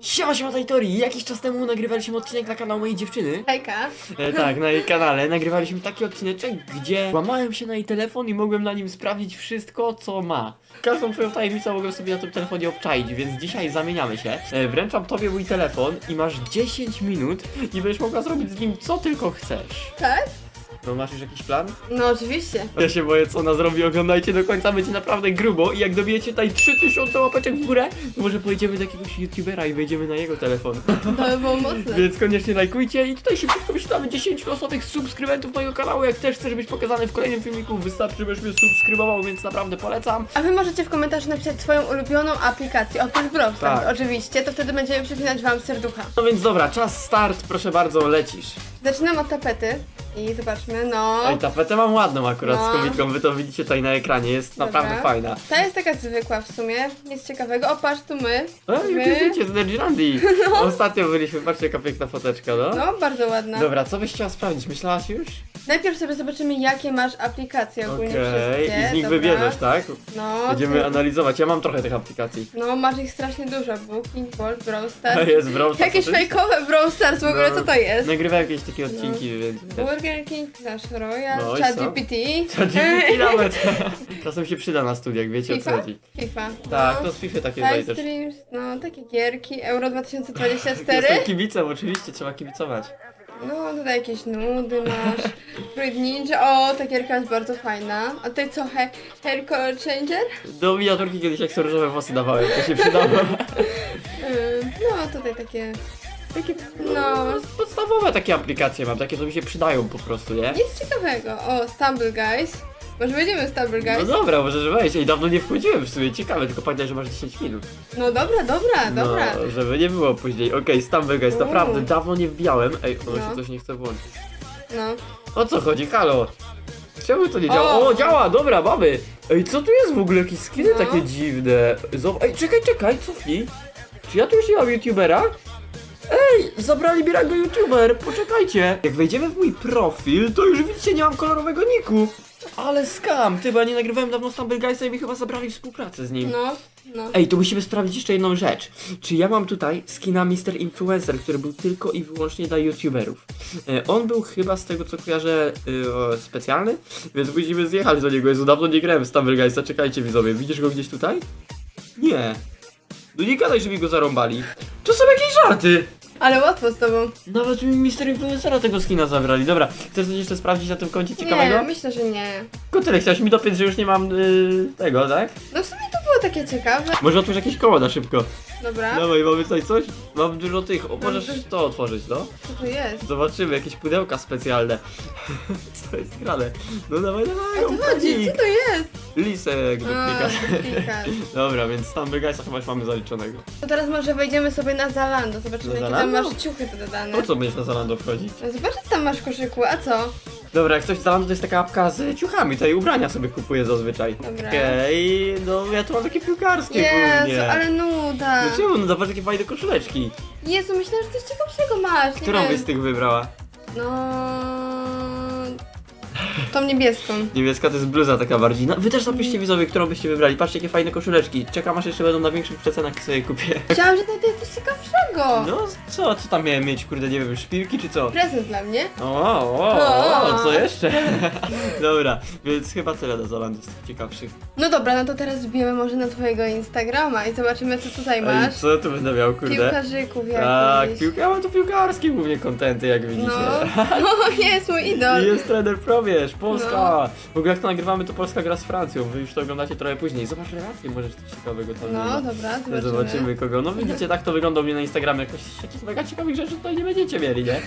Siema, siema Tajtori! Jakiś czas temu nagrywaliśmy odcinek na kanał mojej dziewczyny. Hejka. E, tak, na jej kanale. Nagrywaliśmy taki odcineczek, gdzie łamałem się na jej telefon i mogłem na nim sprawdzić wszystko, co ma. Każdą twoją tajemnicę mogłem sobie na tym telefonie obczaić, więc dzisiaj zamieniamy się. E, wręczam tobie mój telefon i masz 10 minut i będziesz mogła zrobić z nim co tylko chcesz. Tak? No masz już jakiś plan? No oczywiście. Ja się boję, co ona zrobi. Oglądajcie do końca, będzie naprawdę grubo. I jak dobijecie tutaj 3000 łapeczek w górę, to może pojedziemy do jakiegoś youtubera i wejdziemy na jego telefon. To by było mocne. Więc koniecznie lajkujcie i tutaj szybko wyświetlamy 10 losowych subskrybentów mojego kanału. Jak też chcesz być pokazany w kolejnym filmiku, wystarczy, żebyś mnie subskrybował, więc naprawdę polecam. A wy możecie w komentarzu napisać swoją ulubioną aplikację, oprócz Brawl Stars Tak. oczywiście, to wtedy będziemy przypinać wam serducha. No więc dobra, czas start, proszę bardzo, lecisz. Zaczynam od tapety i zobaczmy, no. Oj, tapetę mam ładną akurat No. z komitką, wy to widzicie tutaj na ekranie, jest Dobra. naprawdę fajna. Ta jest taka zwykła w sumie, nic ciekawego. O, patrz, tu my. Ej, My. jakie zdjęcie z Nerdzlandii. Ostatnio byliśmy, patrzcie jaka piękna foteczka, no. No, bardzo ładna. Dobra, co byś chciała sprawdzić? Myślałaś już? Najpierw sobie zobaczymy, jakie masz aplikacje ogólnie Okej, wszystkie. i z nich dobra. wybierzesz, tak? No, Będziemy ty- analizować. Ja mam trochę tych aplikacji. No, masz ich strasznie dużo. Booking, Bolt, Brawl To Stars. jest Brawl Stars, Jakieś oczywiście. fejkowe Brawl Stars w ogóle, No. co to jest? Nagrywałem jakieś takie odcinki, więc... Burger King, Clash Royale, No i ChatGPT. ChatGPT nawet. Czasem się przyda na studiach, wiecie o co FIFA? chodzi. FIFA. Tak, no. to z FIFA takie Live streams, no takie gierki, Euro 2024. Jestem kibicem, oczywiście, trzeba kibicować. No tutaj jakieś nudy masz. Fruit Ninja, o ta gierka jest bardzo fajna. A tutaj co, he Hair Color Changer? Do miniaturki kiedyś jak sobie różowe włosy dawałem, to się przydało. Ym, no tutaj takie, Takie, no podstawowe takie aplikacje mam, takie co mi się przydają po prostu, nie? nic ciekawego. O, Stumble Guys. Może będziemy Stumble No Guys? dobra, możesz wejść. Ej, dawno nie wchodziłem w sumie, ciekawe, tylko pamiętaj, że masz 10 minut. No dobra, dobra, dobra. No, żeby nie było później. Okej, Stumble Guys, Uuu. naprawdę dawno nie wbijałem. Ej, ono No. się coś nie chce włączyć. No. O co chodzi, halo? Czemu to nie działa? O, O! działa, dobra, mamy! Ej, co tu jest w ogóle? Jakieś skiny No. takie dziwne. Zob- Ej, czekaj, czekaj, cofnij. Czy ja tu już nie mam youtubera? Ej, zabrali mi rango youtuber, poczekajcie. Jak wejdziemy w mój profil, to już widzicie, nie mam kolorowego niku. Ale skam, ty, bo ja nie nagrywałem dawno Stumble Guysa i mi chyba zabrali współpracę z nim. No, no. Ej, tu musimy sprawdzić jeszcze jedną rzecz. Czy ja mam tutaj skina Mr. Influencer, który był tylko i wyłącznie dla youtuberów. E, on był chyba z tego co kojarzę o, specjalny, więc musimy zjechać do niego. Jezu, dawno nie grałem w Stumble Guysa, czekajcie widzowie. Widzisz go gdzieś tutaj? Nie. No nie gadaj, że mi go zarąbali. To są jakieś żarty! Ale łatwo z tobą. Nawet mi Mr. Influencera tego skina zabrali. Dobra, chcesz coś jeszcze sprawdzić na tym koncie ciekawego? Nie, myślę, że nie. Tylko tyle, chciałeś mi dopiąć, że już nie mam y, tego, tak? No w sumie takie ciekawe. Może otwórz jakieś koło na szybko. Dobra, Dawaj, mamy tutaj coś? Mam dużo tych. O, możesz to otworzyć, no? co tu jest? Zobaczymy, jakieś pudełka specjalne. Co jest grane? No dawaj, dawaj, O co chodzi? Co to jest? Lisek do A. Dobra, więc tam Guysa chyba już mamy zaliczonego. To teraz może wejdziemy sobie na Zalando, zobaczymy Na jakie tam Zalando? masz ciuchy do dodane. Po co będziesz na Zalando wchodzić? No Zobacz co tam masz w koszyku, a co? Dobra, jak coś Zalando to jest taka apka z ciuchami, tutaj ubrania sobie kupuję zazwyczaj. Dobra. Okej, no ja tu mam takie piłkarskie Jezu, głównie. ale nuda. No czemu? No dawać takie fajne koszuleczki. Jezu, myślałam, że coś ciekawszego masz. Nie Którą wiem. byś z tych wybrała? No... Tą niebieską. Niebieska to jest bluza taka bardziej. No, wy też napiszcie widzowie, którą byście wybrali. Patrzcie jakie fajne koszuleczki. Czekam aż jeszcze będą na większych przecenach sobie kupię. Chciałam, że to jest coś ciekawszego. No co, co tam miałem mieć, kurde, nie wiem, szpilki czy co? Prezent dla mnie. O, o, o, o co jeszcze? Dobra, więc chyba tyle do Zalando z tych ciekawszych. No dobra, no to teraz wbijemy może na twojego Instagrama i zobaczymy co tutaj Ej, masz. co tu będę miał, kurde? Piłkarzyków Tak, jakichś. piłka, ja mam tu piłkarskie głównie kontenty, jak widzicie. No. no, jest mój idol. I jest trener pro, wiesz, Polska! No. W ogóle jak to nagrywamy, to Polska gra z Francją, wy już to oglądacie trochę później. Zobacz relacje, może coś ciekawego tam No dobra, zobaczymy. Zobaczymy kogo. No widzicie, tak to wygląda u mnie na Instagramie. Jakoś takich mega ciekawych rzeczy tutaj nie będziecie mieli, nie?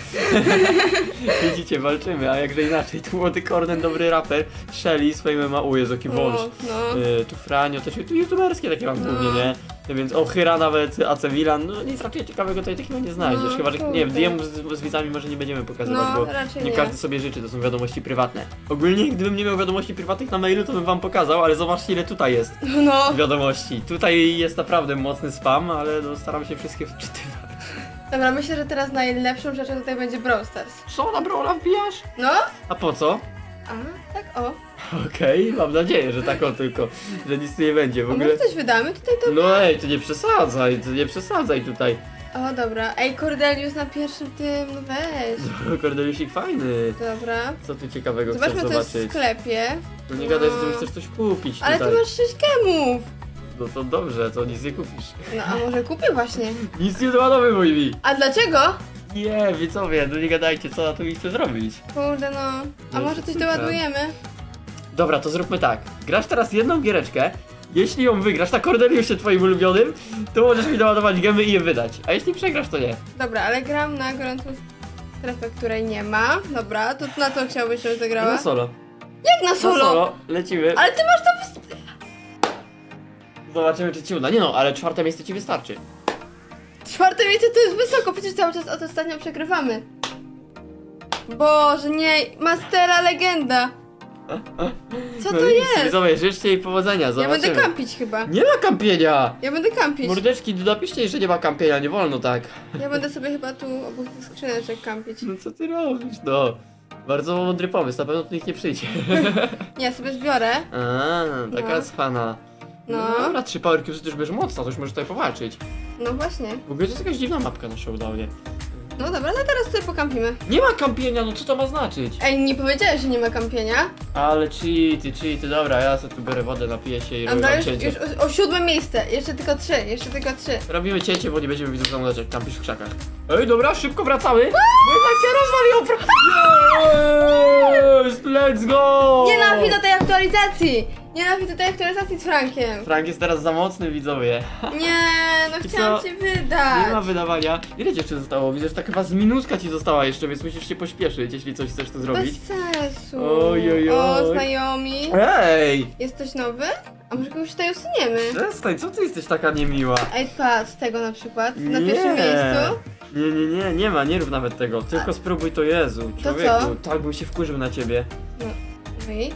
widzicie, walczymy, a jakże inaczej. Tu młody Kornen, dobry raper. Shelly, swoje mema, u jest jaki wąż. No, no. Y, tu Franio, też tu youtuberskie takie mam No. głównie, nie? Więc o Hyra nawet, AC Milan, no nic raczej ciekawego tutaj takiego nie znajdziesz. No, Chyba, że nie wiem. DM z, z widzami może nie będziemy pokazywać, No, bo raczej nie nie. każdy sobie życzy, to są wiadomości prywatne. Ogólnie, gdybym nie miał wiadomości prywatnych na mailu, to bym wam pokazał, ale zobaczcie ile tutaj jest No. wiadomości. Tutaj jest naprawdę mocny spam, ale no, staram się wszystkie wczytywać. Dobra, myślę, że teraz najlepszą rzeczą tutaj będzie Brawl Stars. Co, na Brawla wbijasz? No? A po co? A, tak o. Okej, mam nadzieję, że tak o tylko, że nic tu nie będzie w A ogóle. może coś wydamy tutaj to... No ej, to nie przesadzaj, to nie przesadzaj tutaj. O, dobra. Ej, Cordelius na pierwszym tym, no weź. Kordelusik fajny. Dobra. Co tu ciekawego Zobaczmy chcesz to w zobaczyć? sklepie. No nie gadaj, że ty No. chcesz coś kupić Ale tutaj. ty masz 6 gemów. No to dobrze, to nic nie kupisz. No, a może kupię właśnie. Nic nie doładowuj mi. A dlaczego? Nie, widzowie, no nie gadajcie, co na to mi chce zrobić. Kurde, no. A No, może coś doładujemy? Dobra, to zróbmy tak. Grasz teraz jedną giereczkę. Jeśli ją wygrasz na Cordeliusie twoim ulubionym, to możesz mi doładować gemy i je wydać. A jeśli przegrasz, to nie. Dobra, ale gram na gorącą strefę, której nie ma. Dobra, to na co chciałbyś, żebym zagrała? Na solo. Jak na Na solo? solo, lecimy. Ale ty masz to. Zobaczymy, czy ci uda. Nie no, ale czwarte miejsce ci wystarczy. Czwarte miejsce to jest wysoko, przecież cały czas od ostatnio przegrywamy. Boże, nie, Mastera legenda. Co no to nic, jest? Widzowie, życzcie jej powodzenia, Ja zobaczymy. będę kampić chyba. Nie ma kampienia! Ja będę kampić. Mordeczki, napiszcie jej, że nie ma kampienia, nie wolno tak. Ja będę sobie chyba tu obok tych skrzyneczek kampić. No co ty robisz, no? Bardzo mądry pomysł, na pewno tu nikt nie przyjdzie. Nie, ja sobie zbiorę. A, taka No. jest fana. No. Dobra, trzy power cubesy to już będziesz mocna, to już możesz tutaj powalczyć. No właśnie. W ogóle to jest jakaś dziwna mapka na showdownie. No dobra, no teraz sobie pokampimy. Nie ma kampienia, no co to ma znaczyć? Ej, nie powiedziałeś, że nie ma kampienia. Ale cheaty, cheaty, dobra, ja sobie tu biorę wodę, napiję się i robię Dobra, wam już, cięcie. już o, o siódme miejsce. Jeszcze tylko trzy, jeszcze tylko trzy. Robimy cięcie, bo nie będziemy widzów oglądać jak kampisz w krzakach. Ej, dobra, szybko wracamy! Bo jednak cię rozwaliło! Fra- Yes! Let's go! Nienawidzę tej aktualizacji! Nienawidzę tej aktualizacji z Frankiem. Frank jest teraz za mocny, widzowie. Nie, no I chciałam co? ci Nie wydać. ma wydawania. Ile ci jeszcze zostało? Widzę, że tak chyba z minutka ci została jeszcze, więc musisz się pośpieszyć, jeśli coś chcesz tu zrobić. Bez sensu. Oj, oj, O, oj. znajomi. Ej! Jest ktoś nowy? A może kogoś tutaj usuniemy? Przestań, co ty jesteś taka niemiła? Ej, patrz, tego na przykład. Na Nie. pierwszym miejscu. Nie, nie, nie, nie ma, nie rób nawet tego. Tylko spróbuj to Jezu. To Człowieku, co? tak bym się wkurzył na ciebie. No i?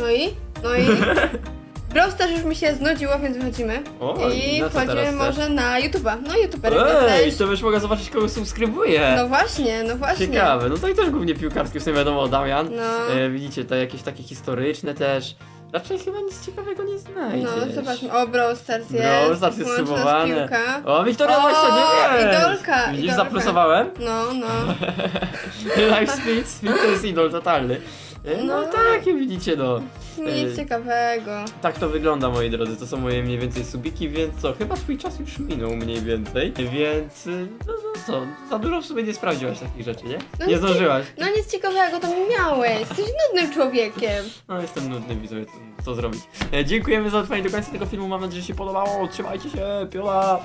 No i? No i? Brawl Stars już mi się znudziło, więc wychodzimy. O, I na co wchodzimy teraz może na YouTube'a. No YouTuberek Ej, jesteś. to byś mogła zobaczyć, kogo subskrybuję. No właśnie, no właśnie. Ciekawe, no to i też głównie piłkarskie, w sumie wiadomo, Damian. No. E, widzicie, to jakieś takie historyczne też. Raczej chyba nic ciekawego nie znajdziesz. No, zobaczmy. O, Brawl Stars jest. Brawl Stars jest Łączy nas sumowane. piłka. O, Wiktoria O, 29! idolka, Widzisz, idolka. zaplusowałem? No, no. Life Speed, Speed to jest idol totalny. E, No, No. takie widzicie, no. Nic Ej. ciekawego. Tak to wygląda, moi drodzy, to są moje mniej więcej subiki, więc co, chyba twój czas już minął mniej więcej, więc y, no, no co, za dużo w sumie nie sprawdziłaś takich rzeczy, nie? No nie nic- zdążyłaś. No nic ciekawego to miałeś. Jesteś nudnym człowiekiem. No jestem nudny, widzowie, co, co zrobić. E, dziękujemy za trwanie do końca tego filmu, mam nadzieję, że się podobało, trzymajcie się, piola!